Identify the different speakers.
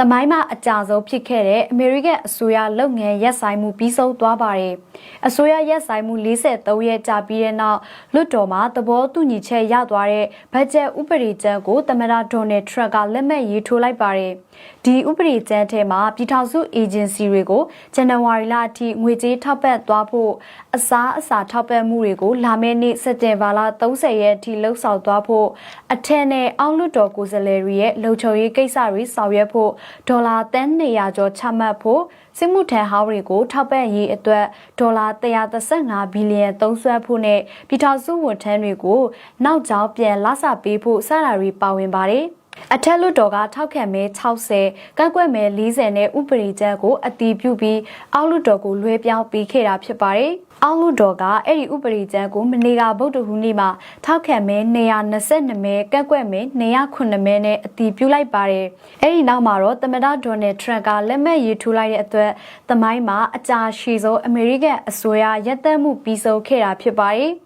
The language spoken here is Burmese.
Speaker 1: တမိုင်းမှာအကြဆုံးဖြစ်ခဲ့တဲ့အမေရိကန်အစိုးရလုပ်ငန်းရပ်ဆိုင်မှုပြီးဆုံးသွားပါတယ်။အစိုးရရပ်ဆိုင်မှု43ရက်ကြာပြီးတဲ့နောက်လွှတ်တော်မှာသဘောတူညီချက်ရသွားတဲ့ဘတ်ဂျက်ဥပဒေကြမ်းကိုသမ္မတဒေါ်နယ်ထရန့်ကလက်မှတ်ရေးထိုးလိုက်ပါတယ်။ဒီဥပဒေကြမ်းထဲမှာပြည်ထောင်စုအေဂျင်စီတွေကိုဇန်နဝါရီလအထိငွေကြေးထောက်ပံ့သွားဖို့အစားအစာထောက်ပံ့မှုတွေကိုလာမယ့်နေ့စက်တင်ဘာလ30ရက်အထိလှုပ်ဆောင်သွားဖို့အထက်နဲ့အောက်လွှတ်တော်ကိုယ်စားလှယ်တွေရဲ့လုံခြုံရေးကိစ္စတွေဆောင်ရွက်ဖို့ဒေါ်လာတန်း200ကျော်ချမှတ်ဖို့စစ်မှုထမ်းဟောင်းတွေကိုထောက်ပံ့ရေးအတွက်ဒေါ်လာ135ဘီလီယံသုံးစွဲဖို့နဲ့ပြည်ထောင်စုဝန်ထမ်းတွေကိုနောက်ကျောင်းပြန်လစာပေးဖို့စတာတွေပါဝင်ပါတယ်အထက်လွှတ်တော်ကထောက်ခံမဲ60ကန့်ကွက်မဲ40နဲ့ဥပဒေကြမ်းကိုအတည်ပြုပြီးအောက်လွှတ်တော်ကိုလွှဲပြောင်းပေးခဲ့တာဖြစ်ပါတယ်။ အောက်လွှတ်တော်ကအဲ့ဒီဥပဒေကြမ်းကိုမနေ့ကဗုဒ္ဓဟူးနေ့မှာထောက်ခံမဲ222မဲကန့်ကွက်မဲ209မဲနဲ့အတည်ပြုလိုက်ပါတယ်။အဲ့ဒီနောက်မှာတော့သမ္မတဒေါ်နယ်ထရန့်ကလက်မှတ်ရေးထိုးလိုက်တဲ့အတွက်သမိုင်းမှာအကြာရှည်ဆုံးအမေရိကန်အစိုးရရပ်တန့်မှုပြီးဆုံးခဲ့တာဖြစ်ပါတယ်။